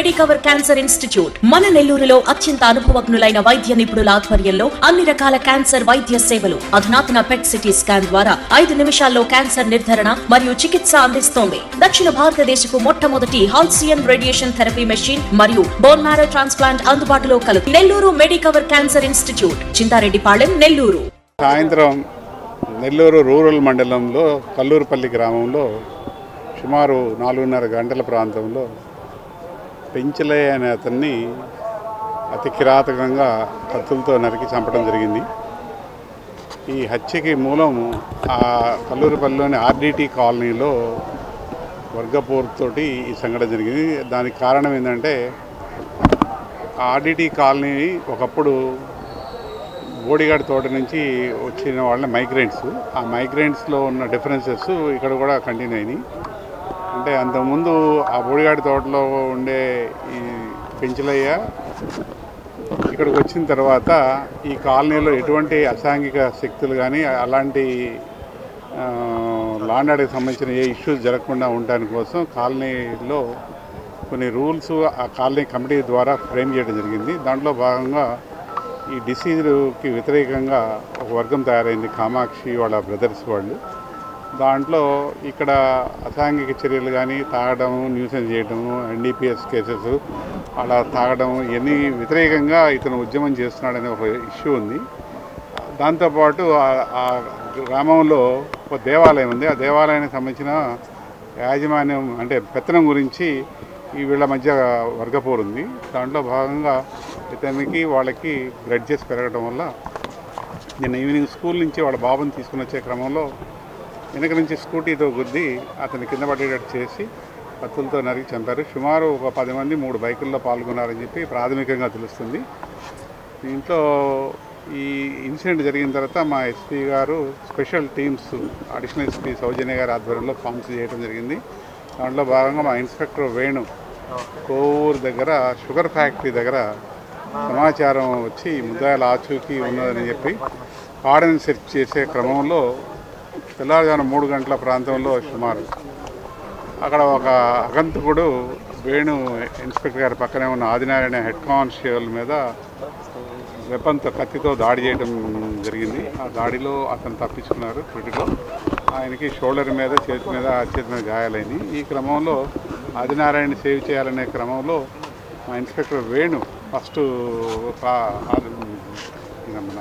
Medicover cancer institute మన నెల్లూరులో అత్యంత అనుభవజ్ఞులైన వైద్య నిపుణుల ఆధ్వర్యంలో అన్ని రకాల క్యాన్సర్ వైద్య సేవలు అధునాతన పెట్ సిటీ స్కాన్ ద్వారా ఐదు నిమిషాల్లో క్యాన్సర్ నిర్ధారణ మరియు చికిత్స అందిస్తోంది. దక్షిణ భారతదేశపు మొట్టమొదటి హాల్సియన్ రేడియేషన్ థెరపీ మెషిన్ మరియు బోన్ మ్యారో ట్రాన్స్ప్లాంట్ అందుబాటులో కలదు Nellore Medicover cancer institute Chintareddipalem Nellore. సాయంత్రం నెల్లూరు రూరల్ మండలంలో కల్లూరుపల్లి గ్రామంలో సుమారు నాలుగున్నర గంటల ప్రాంతంలో పెంచలే అనే అతన్ని అతి కిరాతకంగా కత్తులతో నరికి చంపడం జరిగింది. ఈ హత్యకి మూలం ఆ కల్లూరుపల్లిలోని ఆర్డిటి కాలనీలో వర్గపోరుతోటి ఈ సంఘటన జరిగింది. దానికి కారణం ఏంటంటే ఆర్డిటి కాలనీ ఒకప్పుడు బోడిగాడి తోట నుంచి వచ్చిన వాళ్ళ మైగ్రెంట్స్ ఆ మైగ్రెంట్స్లో ఉన్న డిఫరెన్సెస్ ఇక్కడ కూడా కంటిన్యూ అయినాయి. అంటే అంతకుముందు ఆ బోడిగాడి తోటలో ఉండే ఈ పెంచలయ్య ఇక్కడికి వచ్చిన తర్వాత ఈ కాలనీలో ఎటువంటి అసాంఘిక శక్తులు కానీ అలాంటి లాండాడికి సంబంధించిన ఏ ఇష్యూస్ జరగకుండా ఉండడానికి కోసం కాలనీలో కొన్ని రూల్స్ ఆ కాలనీ కమిటీ ద్వారా ఫ్రేమ్ చేయడం జరిగింది. దాంట్లో భాగంగా ఈ డిసీజ్కి వ్యతిరేకంగా ఒక వర్గం తయారైంది కామాక్షి వాళ్ళ బ్రదర్స్ వాళ్ళు. దాంట్లో ఇక్కడ అసాంఘిక చర్యలు కానీ తాగడం న్యూసెన్స్ చేయడము ఎన్డీపీఎస్ కేసెస్ అలా తాగడం ఇవన్నీ వ్యతిరేకంగా ఇతను ఉద్యమం చేస్తున్నాడనే ఒక ఇష్యూ ఉంది. దాంతోపాటు ఆ- ఆ గ్రామంలో ఒక దేవాలయం ఉంది. ఆ దేవాలయానికి సంబంధించిన యాజమాన్యం అంటే పెత్తనం గురించి ఈ వీళ్ళ మధ్య వర్గపోరు ఉంది. దాంట్లో భాగంగా ఇతనికి వాళ్ళకి గ్రడ్జెస్ పెరగడం వల్ల నిన్న ఈవినింగ్ స్కూల్ నుంచి వాళ్ళ బాబుని తీసుకుని వచ్చే క్రమంలో వెనక నుంచి స్కూటీతో గుద్ది అతను కింద పడేటట్టు చేసి కత్తులతో నరికి చంపారు. సుమారు ఒక పది మంది మూడు బైకుల్లో పాల్గొన్నారని చెప్పి ప్రాథమికంగా తెలుస్తుంది. దీంట్లో ఈ ఇన్సిడెంట్ జరిగిన తర్వాత మా ఎస్పీ గారు special teams additional SP Soujanya గారి ఆధ్వర్యంలో ఫామ్స్ చేయడం జరిగింది. దాంట్లో భాగంగా మా ఇన్స్పెక్టర్ వేణు కోవూరు దగ్గర షుగర్ ఫ్యాక్టరీ దగ్గర సమాచారం వచ్చి ముద్దాయిల ఆచూకీ ఉన్నదని చెప్పి కాడని సెర్చ్ చేసే క్రమంలో తెల్లవారుజామున మూడు గంటల ప్రాంతంలో సుమారు. అక్కడ ఒక అగంతకుడు వేణు ఇన్స్పెక్టర్ గారి పక్కనే ఉన్న ఆదినారాయణ హెడ్ కానిస్టేబుల్ మీద వెపన్తో కత్తితో దాడి చేయడం జరిగింది. ఆ దాడిలో అతను తప్పించుకున్నారు క్రిటికల్. ఆయనకి షోల్డర్ మీద చేతి మీద చేతి మీద గాయాలైంది. ఈ క్రమంలో ఆదినారాయణ సేవ్ చేయాలనే క్రమంలో మా ఇన్స్పెక్టర్ వేణు ఫస్ట్ మన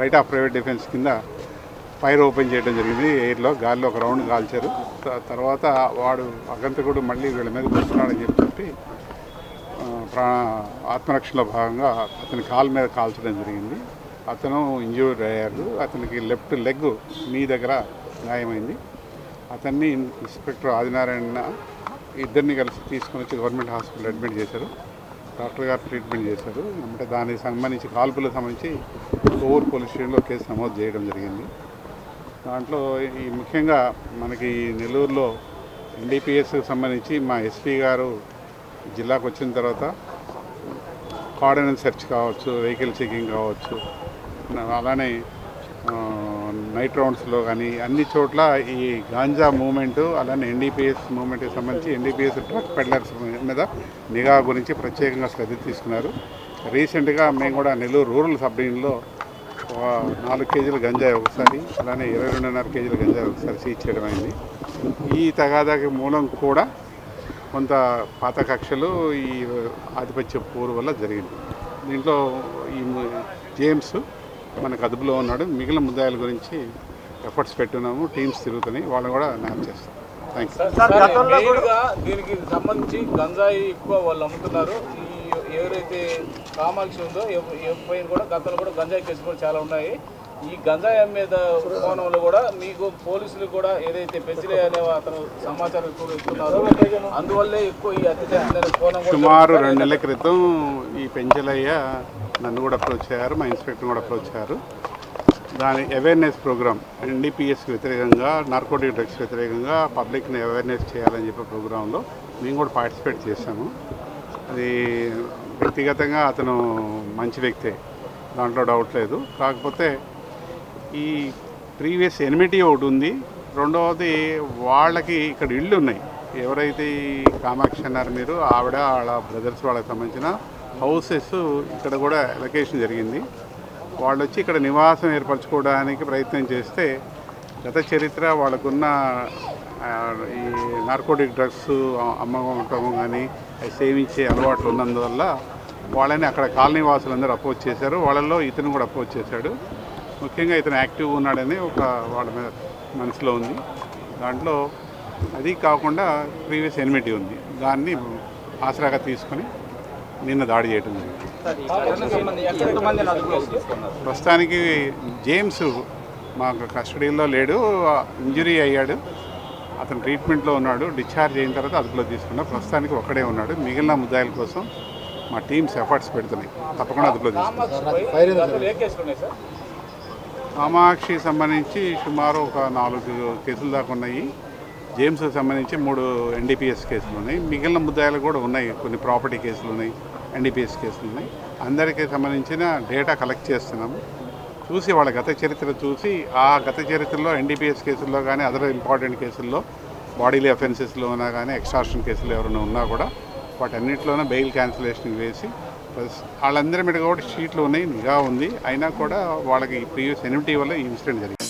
రైట్ ఆఫ్ ప్రైవేట్ డిఫెన్స్ కింద ఫైర్ ఓపెన్ చేయడం జరిగింది. ఎయిర్లో గాలిలో ఒక రౌండ్ కాల్చారు. త- తర్వాత వాడు అగంతకుడు మళ్ళీ వీళ్ళ మీద వస్తున్నాడని చెప్పి ప్రాణ ప్రా ఆత్మరక్షణలో భాగంగా అతని కాలు మీద కాల్చడం జరిగింది. అతను ఇంజూర్డ్ అయ్యారు అతనికి లెఫ్ట్ లెగ్ మీ దగ్గర గాయమైంది. అతన్ని ఇన్స్పెక్టర్ ఆదినారాయణ ఇద్దరిని కలిసి తీసుకొని వచ్చి గవర్నమెంట్ హాస్పిటల్ అడ్మిట్ చేశారు. డాక్టర్ గారు ట్రీట్మెంట్ చేశారు. అంటే దానికి సంబంధించి కాల్పులకు సంబంధించి కోవూరు పోలీస్ స్టేషన్లో కేసు నమోదు చేయడం జరిగింది. దాంట్లో ఈ ముఖ్యంగా మనకి నెల్లూరులో ఎన్డీపీఎస్కి సంబంధించి మా ఎస్పీ గారు జిల్లాకు వచ్చిన తర్వాత కార్డనెన్స్ సెర్చ్ కావచ్చు వెహికల్ చెకింగ్ కావచ్చు అలానే నైట్ రౌండ్స్లో కానీ అన్ని చోట్ల ఈ గాంజా మూమెంట్ అలానే ఎన్డీపీఎస్ మూమెంట్కి సంబంధించి ఎన్డీపీఎస్ డ్రగ్ పెడ్లర్స్ మీద నిఘా గురించి ప్రత్యేకంగా శ్రద్ధ తీసుకున్నారు. రీసెంట్గా మేము కూడా నెల్లూరు రూరల్ సబ్ డివిజన్లో నాలుగు కేజీల గంజాయి ఒకసారి అలానే ఇరవై రెండున్నర కేజీల గంజాయి ఒకసారి సీజ్ చేయడం అయింది. ఈ తగాదాకి మూలం కూడా కొంత పాత కక్షలు ఈ ఆధిపత్య పోరు వల్ల జరిగింది. దీంట్లో ఈ జేమ్స్ మనకు అదుపులో ఉన్నాడు. మిగిలిన ముద్దాయిల గురించి ఎఫర్ట్స్ పెట్టున్నాము టీమ్స్ తిరుగుతున్నాయి వాళ్ళని కూడా న్యాప్ చేస్తాం. థ్యాంక్ యూ దీనికి సంబంధించి గంజాయి ఎక్కువ వాళ్ళు అమ్ముతున్నారు. ఎవరైతే కామాక్షి ఉందో ఎవరిపైన కూడా గతంలో కూడా గంజాయి కేసులు కూడా చాలా ఉన్నాయి. ఈ గంజాయి అమ్మేద కోణంలో కూడా మీకు పోలీసులు కూడా ఏదైతే పెంచలే అనే అతను సమాచారం కూడా ఇస్తున్నారు. అందువల్లే ఎక్కువ ఈ అతి జరిగిందనే కోణం సుమారు రెండు నెలల క్రితం ఈ పెంచలయ్య నన్ను కూడా అప్రోచ్ అయ్యారు మా ఇన్స్పెక్టర్ కూడా అప్రోచ్ అయ్యారు. దాని అవేర్నెస్ ప్రోగ్రామ్ ఎన్డీపీఎస్కి వ్యతిరేకంగా నార్కోటిక్ డ్రగ్స్ వ్యతిరేకంగా పబ్లిక్ని అవేర్నెస్ చేయాలని చెప్పే ప్రోగ్రాంలో మేము కూడా పార్టిసిపేట్ చేశాము. అది వ్యక్తిగతంగా అతను మంచి వ్యక్తే. దాంట్లో డౌట్ లేదు. కాకపోతే ఈ ప్రీవియస్ ఎనిమిటీ ఒకటి ఉంది. రెండవది వాళ్ళకి ఇక్కడ ఇళ్ళు ఉన్నాయి. ఎవరైతే ఈ కామాక్షి అన్నారు మీరు ఆవిడ వాళ్ళ బ్రదర్స్ వాళ్ళకి సంబంధించిన హౌసెస్ ఇక్కడ కూడా లొకేషన్ జరిగింది. వాళ్ళు వచ్చి ఇక్కడ నివాసం ఏర్పరచుకోవడానికి ప్రయత్నం చేస్తే గత చరిత్ర వాళ్ళకున్న ఈ నార్కోటిక్ డ్రగ్స్ అమ్మకం కానీ సేవించే అలవాట్లు ఉన్నందువల్ల వాళ్ళని అక్కడ కాలనీ వాసులందరూ అపోజ్ చేశారు. వాళ్ళల్లో ఇతను కూడా అపోజ్ చేశాడు. ముఖ్యంగా ఇతను యాక్టివ్ ఉన్నాడని ఒక వాళ్ళ మీద మనసులో ఉంది. దాంట్లో అది కాకుండా ప్రీవియస్ ఎనిమిటీ ఉంది. దాన్ని ఆసరాగా తీసుకొని నిన్న దాడి చేయడం జరిగింది. ప్రస్తుతానికి జేమ్స్ మాకు కస్టడీలో లేడు. ఇంజురీ అయ్యాడు. అతను ట్రీట్మెంట్లో ఉన్నాడు డిశ్చార్జ్ అయిన తర్వాత అదుపులో తీసుకున్నా ప్రస్తుతానికి ఒక్కడే ఉన్నాడు. మిగిలిన ముద్దాయిల కోసం మా టీమ్స్ ఎఫర్ట్స్ పెడుతున్నాయి. తప్పకుండా అదుపులో సార్ కామాక్షి సంబంధించి సుమారు ఒక నాలుగు కేసులు దాకా ఉన్నాయి. జేమ్స్కి సంబంధించి మూడు ఎన్డీపీఎస్ కేసులు ఉన్నాయి. మిగిలిన ముద్దాయిలు కూడా ఉన్నాయి. కొన్ని ప్రాపర్టీ కేసులు ఉన్నాయి ఎన్డీపీఎస్ కేసులు ఉన్నాయి. అందరికీ సంబంధించిన డేటా కలెక్ట్ చేస్తున్నాము. చూసి వాళ్ళ గత చరిత్ర చూసి ఆ గత చరిత్రలో ఎన్డీపీఎస్ కేసుల్లో కానీ అదర్ ఇంపార్టెంట్ కేసుల్లో బాడీలీ అఫెన్సెస్లో ఉన్నా కానీ ఎక్స్ట్రాక్షన్ కేసులు ఎవరైనా ఉన్నా కూడా వాటన్నిటిలోనూ బెయిల్ క్యాన్సిలేషన్ వేసి ప్లస్ వాళ్ళందరి మీద కూడా షీట్లు ఉన్నాయి నిఘా ఉంది. అయినా కూడా వాళ్ళకి ప్రీవియస్ ఎనిమిటీ వల్ల ఈ ఇన్సిడెంట్ జరిగింది.